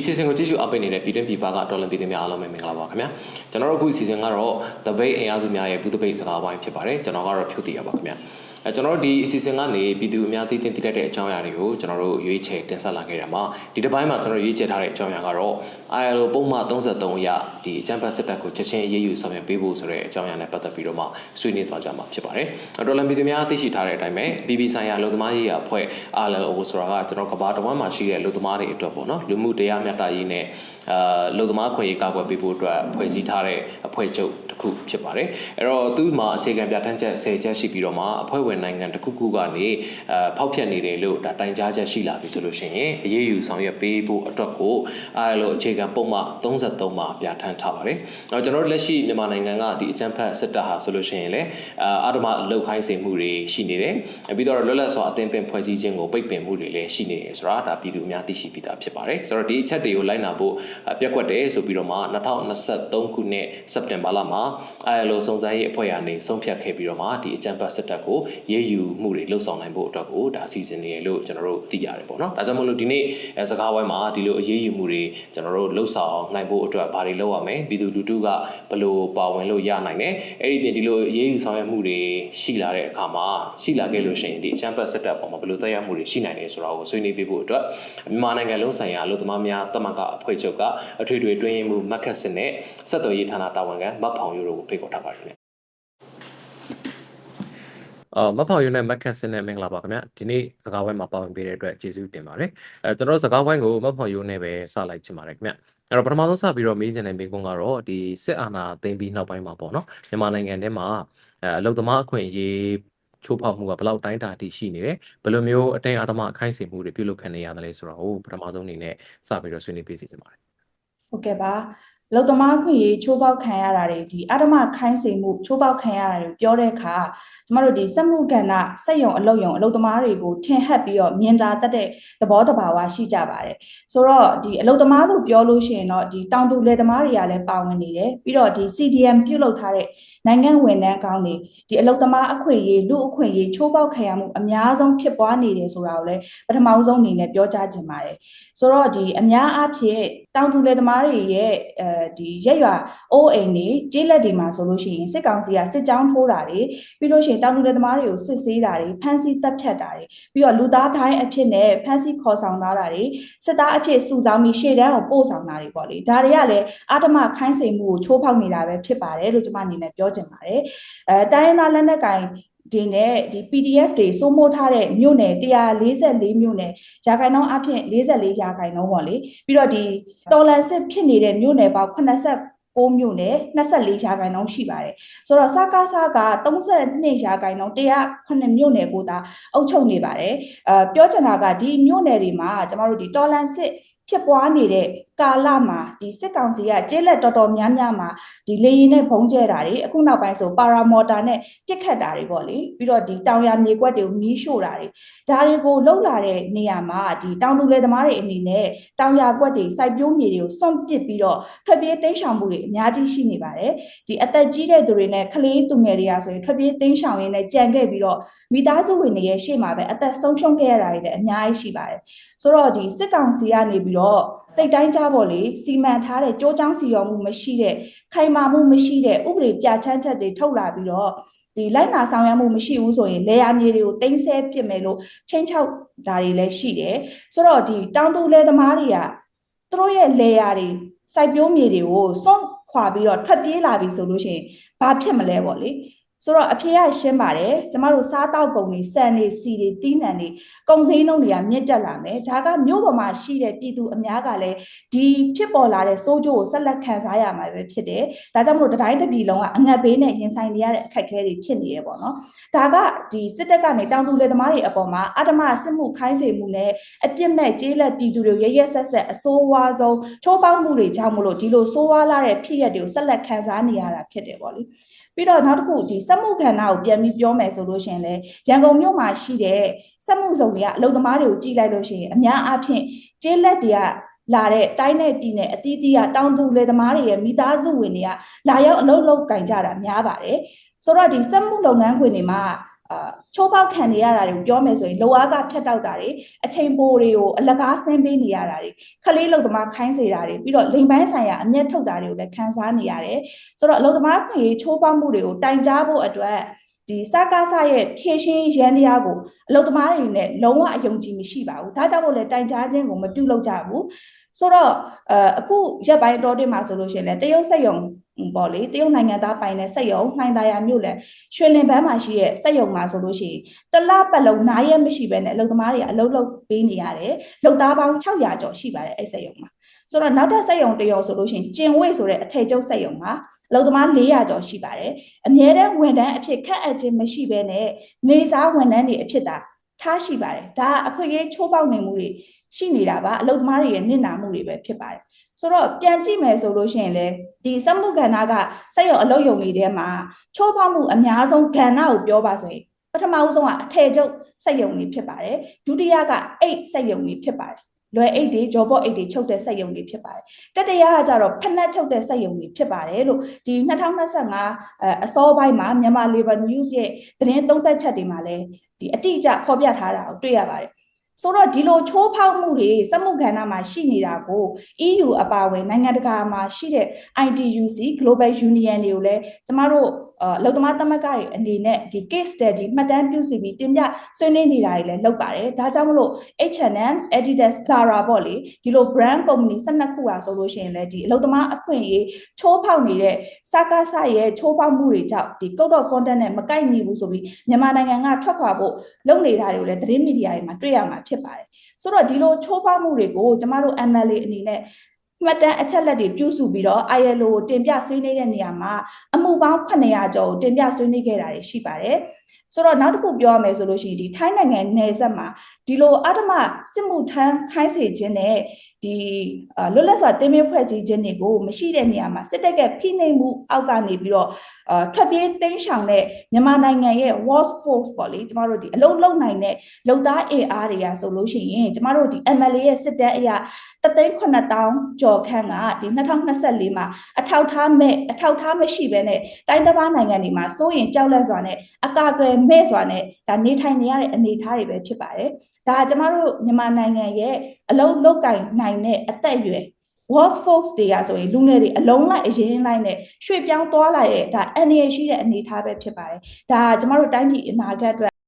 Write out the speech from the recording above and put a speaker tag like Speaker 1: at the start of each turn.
Speaker 1: အစီအစဉ်ကိုကြည့်ရှုအားပေးနေတဲ့ပြည်တွင်းပြည်ပကဒေါ်လာပြည်သူများအားလုံးပဲမင်္ဂလာပါခင်ဗျာကျွန်တော်တို့အခုအစီအစဉ်ကတော့တပိတ်အင်အားစုများရဲ့ဘူးတပိတ်စကားပိုင်းဖြစ်ပါတယ်ကျွန်တော်ကတော့ဖြုတ်တည်ရပါခင်ဗျာ အဲကျွန်တော်တို့ဒီအစီအစဉ်ကနေပြည်သူအများသိသိသိတတ်တဲ့အကြောင်းအရာတွေကိုကျွန်တော်တို့ရွေးချယ်တင်ဆက်လာခဲ့တာမှာဒီတစ်ပိုင်းမှာကျွန်တော်ရွေးချယ်ထားတဲ့အကြောင်းအရာကတော့ ILO ပုံမှန်33အရဒီအကြံဖတ်စစ်တပ်ကိုချက်ချင်းအရေးယူဆောင်ရွက်ပေးဖို့ဆိုတဲ့အကြောင်းအရာနဲ့ပတ်သက်ပြီးတော့မှဆွေးနွေးသွားကြမှာဖြစ်ပါတယ်ဒေါ်လာပြည်သူများသိရှိထားတဲ့အတိုင်းပဲ BB ဆိုင်ရာလူသမားရေးရာအဖွဲ့ ILO ဆိုတာကကျွန်တော်ကဘာတဝမ်းမှာရှိတဲ့လူသမားတွေအတွက်ပေါ့နော်လူမှုတရားမျှတရေးနဲ့အာလူသမားခွင့်ရေးကာကွယ်ပေးဖို့အတွက်ဖွဲ့စည်းထားတဲ့အဖွဲ့ချုပ်တစ်ခုဖြစ်ပါတယ်အဲ့တော့သူ့မှာအခြေခံပြဋ္ဌာန်းချက်10ချက်ရှိပြီးတော့မှအဖွဲ့ဝင်နိုင်ငံတစ်ခုခုကနေအာဖောက်ဖျက်နေတယ်လို့ဒါတိုင်ကြားချက်ရှိလာပြီဆိုလို့ရှိရင်အရေးယူဆောင်ရွက်ပေးဖို့အတွက်ကို ILO အခြေခံပုံမှန်33မှာပြဋ္ဌာန်းထားပါတယ်အဲ့တော့ကျွန်တော်တို့လက်ရှိမြန်မာနိုင်ငံကဒီအကြမ်းဖက်စစ်တပ်ဟာဆိုလို့ရှိရင်လည်းအာအဓမ္မလောက်ခိုင်းစေမှုတွေရှိနေတယ်ပြီးတော့လွတ်လပ်စွာအသင်းပင်ဖွဲ့စည်းခြင်းကိုပိတ်ပင်မှုတွေလည်းရှိနေတယ်ဆိုတာဒါပြည်သူအများသိရှိပြီးသားဖြစ်ပါတယ်ဆိုတော့ဒီအချက်တွေကိုလိုက်နာဖို့ပြက်ကွက်တယ်ဆိုပြီးတော့မှ2023ခုနှစ်စက်တင်ဘာလမှာ ILO စုံစမ်းရေးအဖွဲ့ကနေဆုံးဖြတ်ခဲ့ပြီးတော့မှဒီအကြံပတ်စစ်တပ်ကိုရေးယူမှုတွေလှုပ်ဆောင်နိုင်ဖို့အတွက်ကိုဒါစီစဉ်နေရလို့ကျွန်တော်တို့သိရတယ်ပေါ့နော်ဒါကြောင့်မလို့ဒီနေ့စကားဝိုင်းမှာဒီလိုအရေးယူမှုတွေကျွန်တော်တို့လှုပ်ဆောင်နိုင်ဖို့အတွက်ဘာတွေလုပ်ရမလဲပြည်သူလူထုကဘယ်လိုပါဝင်လို့ရနိုင်လဲအဲ့ဒီပြင်ဒီလိုအရေးယူဆောင်ရွက်မှုတွေရှိလာတဲ့အခါမှာရှိလာခဲ့လို့ရှိရင်ဒီအကြံပတ်စစ်တပ်ပေါ်မှာဘယ်လိုသက်ရောက်မှုတွေရှိနိုင်လဲဆိုတာကိုဆွေးနွေးပြဖို့အတွက်မြန်မာနိုင်ငံလုံးဆိုင်ရာလူသမားများတမန်ကအဖွဲ့ချုပ်ကအထွေထွေတွင်းရင်မှုမက်ခတ်စင်နဲ့ဆက်သွယ်ရေးဌာနတာဝန်ခံမတ်ဖောင်ယူတို့ကိုဖိတ်ခေါ်ထားပါတယ်ခင်ဗျအော်မဖောင်ယူနဲ့မက်ခတ်စင်နဲ့မင်္ဂလာပါခင်ဗျဒီနေ့စကားဝိုင်းမှာပါဝင်ပေးတဲ့အတွက်ကျေးဇူးတင်ပါတယ်အဲကျွန်တော်စကားဝိုင်းကိုမဖောင်ယူနဲ့ပဲစလိုက်ချင်ပါတယ်ခင်ဗျအဲ့တော့ပထမဆုံးစပြီးတော့မေးချင်တဲ့မိကုန်းကတော့ဒီစစ်အာဏာသိမ်းပြီးနောက်ပိုင်းမှာပေါ့နော်မြန်မာနိုင်ငံထဲမှာအဲအလုံသမားအခွင့်အရေးချိုးဖောက်မှုကဘယ်လောက်တိုင်းတာတိရှိနေတယ်ဘယ်လိုမျိုးအတင်းအဓမ္မအခိုင်းအစေမှုတွေပြုလုပ်ခံနေရတယ်လဲဆိုတော့ဟိုပထမဆုံးအနေနဲ့စပြီးတော့ဆွေးနွေးပေးစီချင်ပါတယ်
Speaker 2: ဟုတ်ကဲ့ပါ လုံသမားခွင့်ရေးချိုးပေါက်ခံရတာတွေဒီအဓမ္မခိုင်းစေမှုချိုးပေါက်ခံရတာတွေပြောတဲ့အခါကျမတို့ဒီစက်မှုကဏ္ဍစက်ယုံအလုပ်ယုံအလုပ်သမားတွေကိုထင်ဟပ်ပြီးတော့မြင်တာတတ်တဲ့သဘောတဘာဝရှိကြပါတယ်ဆိုတော့ဒီအလုပ်သမားလို့ပြောလို့ရှိရင်တော့ဒီတောင်သူလယ်သမားတွေကလည်းပါဝင်နေတယ်ပြီးတော့ဒီ CDM ပြုတ်လုပ်ထားတဲ့နိုင်ငံဝန်ထမ်းကောင်းတွေဒီအလုပ်သမားအခွင့်အရေးလူအခွင့်အရေးချိုးပေါက်ခံရမှုအများဆုံးဖြစ်ပွားနေတယ်ဆိုတာကိုလည်းပထမဆုံးအနေနဲ့ပြောကြားချင်ပါတယ်ဆိုတော့ဒီအများအားဖြင့်တောင်သူလယ်သမားတွေရဲ့အဲဒီရက်ရွာအိုးအိမ်တွေကျေးလက်တွေမှာဆိုလို့ရှိရင်စစ်ကောင်စီကစစ်ကြောင်းထိုးတာတွေပြီးလို့ရှိရင်တောင်သူလယ်သမားတွေကိုစစ်ဆေးတာတွေဖမ်းဆီးတပ်ဖြတ်တာတွေပြီးတော့လူသားတိုင်းအဖြစ်နဲ့ဖမ်းဆီးခေါ်ဆောင်လာတာတွေစစ်သားအဖြစ်စုဆောင်းပြီးရှေ့တန်းကိုပို့ဆောင်တာတွေပေါ့လေဒါတွေကလည်းအာတမခိုင်းစေမှုကိုချိုးဖောက်နေတာပဲဖြစ်ပါတယ်လို့ကျွန်မအနေနဲ့ပြောချင်ပါတယ်အဲတိုင်းရင်းသားလက်နက်ကင် ဒီနဲ့ဒီ PDF တွေစိုးမိုးထားတဲ့မြို့နယ်144မြို့နယ်ရာခိုင်နှုန်းအဖြစ်44ရာခိုင်နှုန်းပေါ့လေပြီးတော့ဒီတော်လန်စစ်ဖြစ်နေတဲ့မြို့နယ်ပေါင်း6မြို့နယ်24ရာခိုင်နှုန်းရှိပါတယ်ဆိုတော့စကားစကား32ရာခိုင်နှုန်း109မြို့နယ်ကိုသာအုပ်ချုပ်နေပါတယ်အဲပြောချင်တာကဒီမြို့နယ်တွေမှာကျမတို့ဒီတော်လန်စစ်ဖြစ်ပွားနေတဲ့ ကာလမှာဒီစစ်ကောင်စီကကျေးလက်တော်တော်များများမှာဒီလေရင်နဲ့ဘုံကျဲတာတွေအခုနောက်ပိုင်းဆိုပါရာမော်တာနဲ့ပြစ်ခတ်တာတွေပေါ့လေပြီးတော့ဒီတောင်ရမြေကွက်တွေကိုမီးရှို့တာတွေဒါတွေကိုလှုပ်လာတဲ့နေရာမှာဒီတောင်သူလယ်သမားတွေအနေနဲ့တောင်ရကွက်တွေစိုက်ပျိုးမြေတွေကိုစွန့်ပစ်ပြီးတော့ထွက်ပြေးတိမ်းရှောင်မှုတွေအများကြီးရှိနေပါတယ်ဒီအသက်ကြီးတဲ့သူတွေနဲ့ကလေးသူငယ်တွေကဆိုရင်ထွက်ပြေးတိမ်းရှောင်ရင်းနဲ့ကြံခဲ့ပြီးတော့မိသားစုဝင်တွေရဲ့ရှေ့မှာပဲအသက်ဆုံးရှုံးခဲ့ရတာတွေလည်းအများကြီးရှိပါတယ်ဆိုတော့ဒီစစ်ကောင်စီကနေပြီးတော့စိတ်တိုင်းကြပေါ့လေစီမံထားတဲ့ကြိုးချောင်းစီရောမှုမရှိတဲ့ခိုင်မာမှုမရှိတဲ့ဥပဒေပြဋ္ဌာန်းချက်တွေထုတ်လာပြီးတော့ဒီလိုက်နာဆောင်ရွက်မှုမရှိဘူးဆိုရင်လေယာမြေတွေကိုတင်းဆဲပစ်မယ်လို့ချင်းချောက်တာတွေလည်းရှိတယ်ဆိုတော့ဒီတောင်သူလယ်သမားတွေကသူတို့ရဲ့လေယာတွေစိုက်ပျိုးမြေတွေကိုစွန့်ခွာပြီးတော့ထွက်ပြေးလာပြီဆိုလို့ရှိရင်ဘာဖြစ်မလဲပေါ့လေ ဆိုတော့အဖေကရှင်းပါတယ်ကျမတို့စားတောက်ကုန်တွေစံတွေစီတွေတီးနှံတွေကုန်စည်နှုန်းတွေကမြင့်တက်လာမယ်ဒါကမြို့ပေါ်မှာရှိတဲ့ပြည်သူအများကလည်းဒီဖြစ်ပေါ်လာတဲ့စိုးကျိုးကိုဆက်လက်ခံစားရမှာပဲဖြစ်တယ်ဒါကြောင့်မလို့တတိုင်းတစ်ပြည်လုံးကအငတ်ဘေးနဲ့ရင်ဆိုင်နေရတဲ့အခက်အခဲတွေဖြစ်နေရပေါ့နော်ဒါကဒီစစ်တပ်ကနေတောင်သူလယ်သမားတွေအပေါ်မှာအဓမ္မစစ်မှုခိုင်းစေမှုနဲ့အပြစ်မဲ့ကျေးလက်ပြည်သူတွေရရဆက်ဆက်အဆိုးဝါးဆုံးချိုးပေါက်မှုတွေကြောင့်မလို့ဒီလိုဆိုးဝါးလာတဲ့ဖြစ်ရပ်တွေကိုဆက်လက်ခံစားနေရတာဖြစ်တယ်ပေါ့လေ ပြီးတော့နောက်တစ်ခုဒီစက်မှုခန္ဓာကိုပြန်ပြီးပြောမယ်ဆိုလို့ရှိရင်လေရန်ကုန်မြို့မှာရှိတဲ့စက်မှုစုံတွေကအလုပ်သမားတွေကိုကြည့်လိုက်လို့ရှိရင်အများအားဖြင့်ကျေးလက်တွေကလာတဲ့တိုင်းနယ်ပြည်နယ်အသီးသီးကတောင်သူလယ်သမားတွေရဲ့မိသားစုဝင်တွေကလာရောက်အလုပ်လုပ်ကင်ကြတာများပါတယ်ဆိုတော့ဒီစက်မှုလုပ်ငန်းခွင်တွေမှာ အာချိုးပေါက်ခံနေရတာတွေကိုပြောမယ်ဆိုရင်လောအားကဖြတ်တောက်တာတွေအချိန်ပိုတွေကိုအလကားဆင်းပေးနေရတာတွေခလေးလုံသမားခိုင်းစေတာတွေပြီးတော့လိမ်ပိုင်းဆိုင်ရာအမျက်ထုတ်တာတွေကိုလည်းခံစားနေရတယ်ဆိုတော့အလုံသမားခွင့်ရေးချိုးပေါက်မှုတွေကိုတိုင်ကြားဖို့အတွက်ဒီစကားဆရဲ့ဖြည့်ရှင်းရန်တရားကိုအလုံသမားတွေနဲ့လုံးဝအယုံကြည်မရှိပါဘူးဒါကြောင့်မို့လဲတိုင်ကြားခြင်းကိုမပြုလုပ်ကြဘူးဆိုတော့အအခုရက်ပိုင်းတော်တင်မှာဆိုလို့ရှိရင်လည်းတရုတ်စက်ယုံ ပေါ့လေတရုတ်နိုင်ငံသားပိုင်တဲ့စက်ယုံနှိုင်းသားရမြို့လည်းရွှေလင်ပန်းမှာရှိတဲ့စက်ယုံမှာဆိုလို့ရှိရင်တလပတ်လုံးနားရက်မရှိဘဲနဲ့အလုပ်သမားတွေကအလုပ်လုပ်ပေးနေရတယ်လုပ်သားပေါင်း600ကျော်ရှိပါတယ်အဲ့စက်ယုံမှာဆိုတော့နောက်ထပ်စက်ယုံတရောဆိုလို့ရှိရင်ကျင်ဝိတ်ဆိုတဲ့အထည်ချုပ်စက်ယုံမှာအလုပ်သမား400ကျော်ရှိပါတယ်အမြဲတမ်းဝန်ထမ်းအဖြစ်ခန့်အပ်ခြင်းမရှိဘဲနဲ့နေစားဝန်ထမ်းတွေအဖြစ်သာထားရှိပါတယ်ဒါအခွင့်အရေးချိုးပေါက်နေမှုတွေရှိနေတာပါအလုပ်သမားတွေရဲ့နစ်နာမှုတွေပဲဖြစ်ပါတယ်ဆိုတော့ပြန်ကြည့်မယ်ဆိုလို့ရှိရင်လေ ဒီစက်မှုကဏ္ဍကစက်ရုံအလုပ်ရုံတွေထဲမှာချိုးဖောက်မှုအများဆုံးကဏ္ဍကိုပြောပါဆိုရင်ပထမဦးဆုံးကအထည်ချုပ်စက်ရုံတွေဖြစ်ပါတယ်ဒုတိယကအိတ်စက်ရုံတွေဖြစ်ပါတယ်လွယ်အိတ်တွေဂျော်ဘော့အိတ်တွေချုပ်တဲ့စက်ရုံတွေဖြစ်ပါတယ်တတိယကကြတော့ဖက်နှက်ချုပ်တဲ့စက်ရုံတွေဖြစ်ပါတယ်လို့ဒီ2025အစောပိုင်းမှာမြန်မာ Labor News ရဲ့သတင်းသုံးသပ်ချက်တွေမှာလည်းဒီအတိအကျဖော်ပြထားတာကိုတွေ့ရပါတယ် ဆိုတော့ဒီလိုချိုးဖောက်မှုတွေစက်မှုကဏ္ဍမှာရှိနေတာကို EU အပါအဝင်နိုင်ငံတကာမှာရှိတဲ့ ITUC Global Union တွေကိုလည်းကျမတို့ အလုံသမားသမဂ္ဂတွေအနေနဲ့ဒီ case study မှတ်တမ်းပြုစုပြီးတင်ပြဆွေးနွေးနေတာတွေလည်းလုပ်ပါတယ်ဒါကြောင့်မလို့ H&M Adidas Zara ပေါ့လေဒီလို brand company 12ခုอ่ะဆိုလို့ရှိရင်လည်းဒီအလုံသမားအခွင့်အရေးချိုးဖောက်နေတဲ့စကားဆရဲ့ချိုးဖောက်မှုတွေကြောင့်ဒီ code of conduct နဲ့မကိုက်ညီဘူးဆိုပြီးမြန်မာနိုင်ငံကထွက်ခွာဖို့လုပ်နေတာတွေကိုလည်းသတင်းမီဒီယာတွေမှာတွေ့ရမှာဖြစ်ပါတယ်ဆိုတော့ဒီလိုချိုးဖောက်မှုတွေကိုကျမတို့ MLA အနေနဲ့ မှတ်တမ်းအချက်လက်တွေပြုစုပြီးတော့ ILO ကိုတင်ပြဆွေးနွေးတဲ့နေရာမှာအမှုပေါင်း900ကျော်ကိုတင်ပြဆွေးနွေးခဲ့တာတွေရှိပါတယ် ဆိုတော့နောက်တစ်ခုပြောရမယ်ဆိုလို့ရှိရင်ဒီထိုင်းနိုင်ငံနယ်စပ်မှာဒီလိုအတ္တမစစ်မှုထမ်းခိုင်းစေခြင်းနဲ့ဒီလွတ်လပ်စွာတင်ပြဖွဲ့စည်းခြင်းတွေကိုမရှိတဲ့နေရာမှာစစ်တပ်ကဖိနှိပ်မှုအောက်ကနေပြီးတော့အာထွက်ပြေးတင်းရှောင်တဲ့မြန်မာနိုင်ငံရဲ့ war force ပေါ့လေကျမတို့ဒီအလုံးလုံးနိုင်တဲ့လုံသားအင်အားတွေကဆိုလို့ရှိရင်ကျမတို့ဒီ MLA ရဲ့စစ်တမ်းအရာတသိန်း9000ကျော်ခန့်ကဒီ2024မှာအထောက်ထားမဲ့အထောက်ထားမရှိဘဲနဲ့တိုင်းတစ်ပါးနိုင်ငံတွေမှာစိုးရင်ကြောက်လန့်စွာနဲ့အကာအကွယ်မဲ့စွာနဲ့ဒါနေထိုင်နေရတဲ့အနေအထားတွေပဲဖြစ်ပါတယ်။ဒါကကျမတို့မြန်မာနိုင်ငံရဲ့အလုံးလောက်ကင်နိုင်တဲ့အသက်အရွယ် World Force တွေကဆိုရင်လူငယ်တွေအလုံးလိုက်အရင်လိုက်နဲ့ရွှေ့ပြောင်းသွားလာတဲ့ဒါ NA ရှိတဲ့အနေအထားပဲဖြစ်ပါတယ်။ဒါကကျမတို့တိုင်းပြည်အနာဂတ်အတွက်